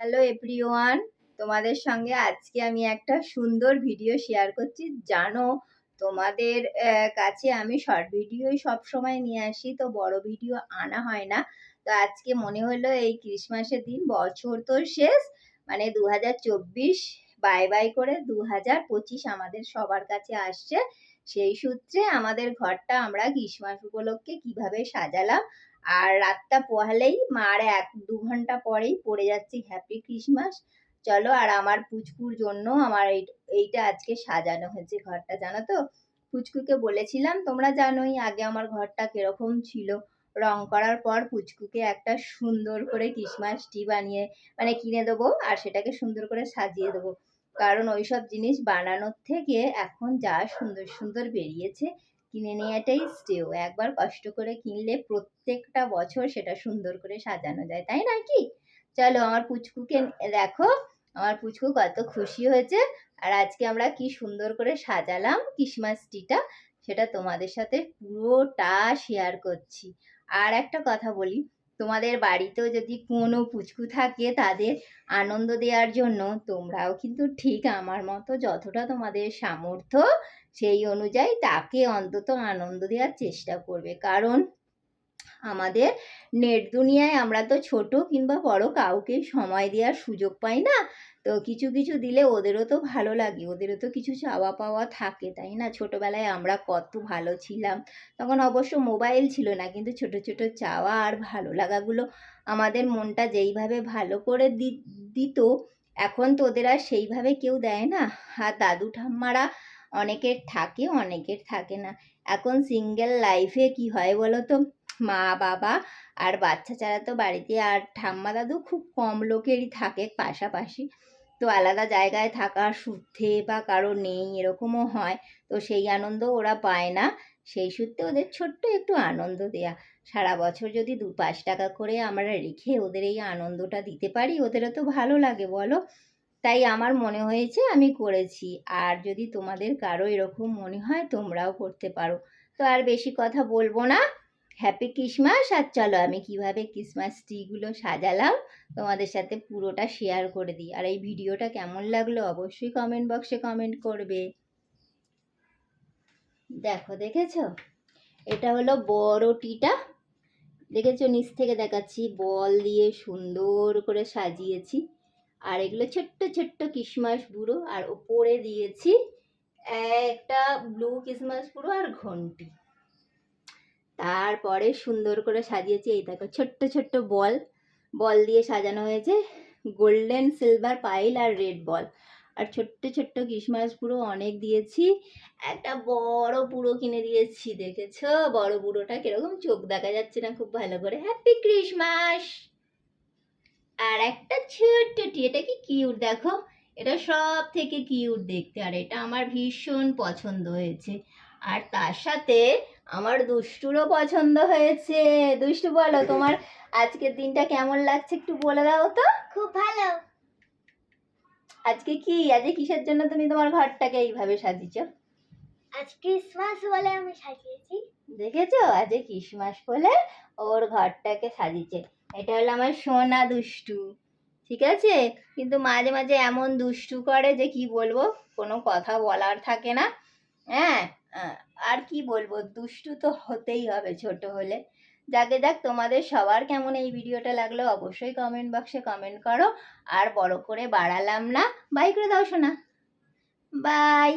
Hello everyone তোমাদের সঙ্গে আজকে আমি একটা সুন্দর ভিডিও শেয়ার করছি। জানো, তোমাদের কাছে আমি শর্ট ভিডিওই সব সময় নিয়ে আসি, তো বড় ভিডিও আনা হয় না। তো আজকে মনে হলো এই ক্রিসমাসের দিন, বছর তো শেষ মানে দু হাজার চব্বিশ বাই বাই করে দু হাজার পঁচিশ আমাদের সবার কাছে আসছে। সেই সূত্রে আমাদের ঘরটা আমরা ক্রিসমাস উপলক্ষে কীভাবে সাজালাম। আর রাতটা পোহালেই, মার এক দু ঘণ্টা পরেই পড়ে যাচ্ছি হ্যাপি ক্রিসমাস চলো, আর আমার পুচকুর জন্য আমার এই, এইটা আজকে সাজানো হয়েছে ঘরটা, জানো তো? পুচকুকে বলেছিলাম, তোমরা জানোই আগে আমার ঘরটা কীরকম ছিল। রং করার পর পুচকুকে একটা সুন্দর করে ক্রিসমাস ট্রি বানিয়ে মানে কিনে দেবো, আর সেটাকে সুন্দর করে সাজিয়ে দেবো। কারণ ওইসব জিনিস বানানোর থেকে এখন যা সুন্দর সুন্দর বেরিয়েছে, কিনে নেওয়াটাই শ্রেয় একবার কষ্ট করে কিনলে প্রত্যেকটা বছর সেটা সুন্দর করে সাজানো যায়, তাই না কি? চলো আমার পুচকুকে দেখো, আমার পুচকু কত খুশি হয়েছে। আর আজকে আমরা কি সুন্দর করে সাজালাম ক্রিসমাস ট্রিটা সেটা তোমাদের সাথে পুরোটা শেয়ার করছি। আর একটা কথা বলি তোমাদের বাড়িতেও যদি কোনো পুচকু থাকে তাদের আনন্দ দেওয়ার জন্য, তোমরাও কিন্তু ঠিক আমার মতো যতটা তোমাদের সামর্থ্য সেই অনুযায়ী তাকে অন্তত আনন্দ দেওয়ার চেষ্টা করবে। কারণ আমাদের নেট দুনিয়ায় আমরা তো ছোট কিংবা বড় কাউকে সময় দেওয়ার সুযোগ পাই না। তো কিছু কিছু দিলে ওদেরও তো ভালো লাগে। ওদেরও তো কিছু চাওয়া পাওয়া থাকে, তাই না? ছোটোবেলায় আমরা কত ভালো ছিলাম। তখন অবশ্য মোবাইল ছিল না, কিন্তু ছোট ছোট চাওয়া আর ভালো লাগাগুলো আমাদের মনটা যেইভাবে ভালো করে দিত, এখন তো ওদের আর সেইভাবে কেউ দেয় না। আর দাদু, ঠাম্মারা অনেকের থাকে অনেকের থাকে না। এখন সিঙ্গেল লাইফে কি হয় বলো তো? মা, বাবা আর বাচ্চা ছাড়া তো বাড়িতে আর ঠাম্মা, দাদু খুব কম লোকেরই থাকে পাশাপাশি। তো আলাদা জায়গায় থাকার সূত্রে বা কারও নেই এরকমও হয়। তো সেই আনন্দ ওরা পায় না। সেই সূত্রে ওদের ছোট্ট একটু আনন্দ দেয়া। সারা বছর যদি দু পাঁচ টাকা করে আমরা রেখে ওদের এই আনন্দটা দিতে পারি, ওদেরও তো ভালো লাগে, বলো? তাই আমার মনে হয়েছে আমি করেছি। আর যদি তোমাদের কারও এরকম মনে হয় তোমরাও করতে পারো। তো আর বেশি কথা বলব না। হ্যাপি ক্রিসমাস আর চলো আমি কীভাবে ক্রিসমাস ট্রিগুলো সাজালাম, তোমাদের সাথে পুরোটা শেয়ার করে দিই। আর এই ভিডিওটা কেমন লাগল অবশ্যই কমেন্ট বক্সে কমেন্ট করবে। দেখো, দেখেছ? এটা হলো বড় টিটা দেখেছ? নিচ থেকে দেখাচ্ছি, বল দিয়ে সুন্দর করে সাজিয়েছি। আর এগুলো ছোট্ট ছোট্ট ক্রিসমাস বুড়ো, আর ওপরে দিয়েছি একটা ব্লু ক্রিসমাস বুড়ো আর ঘন্টি। তারপরে সুন্দর করে সাজিয়েছি এই দেখো, ছোট্ট ছোট্ট বল। বল দিয়ে সাজানো হয়েছে গোল্ডেন সিলভার পাইল আর রেড বল। আর ছোট্ট ছোট্ট ক্রিসমাস পুরো অনেক দিয়েছি। একটা বড় পুরো কিনে দিয়েছি, দেখেছ? বড় বুড়োটা কীরকম চোখ দেখা যাচ্ছে না খুব ভালো করে। হ্যাপি ক্রিসমাস আর একটা ছোট্ট টি, এটা কি কিউট দেখো, এটা সব থেকে কিউট দেখতে। আর এটা আমার ভীষণ পছন্দ হয়েছে। আর তার সাথে আমার দুষ্টুরও পছন্দ হয়েছে। দুষ্টু বলো তোমার আজকের দিনটা কেমন লাগছে একটু বলে দাও তো। খুব ভালো। আজকে কি? আজকে কিসের জন্য তুমি তোমার ঘরটাকে এইভাবে সাজিয়েছো? আজ ক্রিসমাস বলে আমি সাজিয়েছি। দেখেছ? আজকে ক্রিসমাস বলে ওর ঘরটাকে সাজিয়েছে। এটা হলো আমার সোনা দুষ্টু। ঠিক আছে? কিন্তু মাঝে মাঝে এমন দুষ্টু করে যে কি বলব? কোনো কথা বলার থাকে না। হ্যাঁ আর কি বলব? দুষ্টু তো হতেই হবে ছোট হলে। যাকে যাক তোমাদের সবার কেমন এই ভিডিওটা লাগল অবশ্যই কমেন্ট বক্সে কমেন্ট করো। আর বড় করে বাড়ালাম না। বাই করে দাও শোনা বাই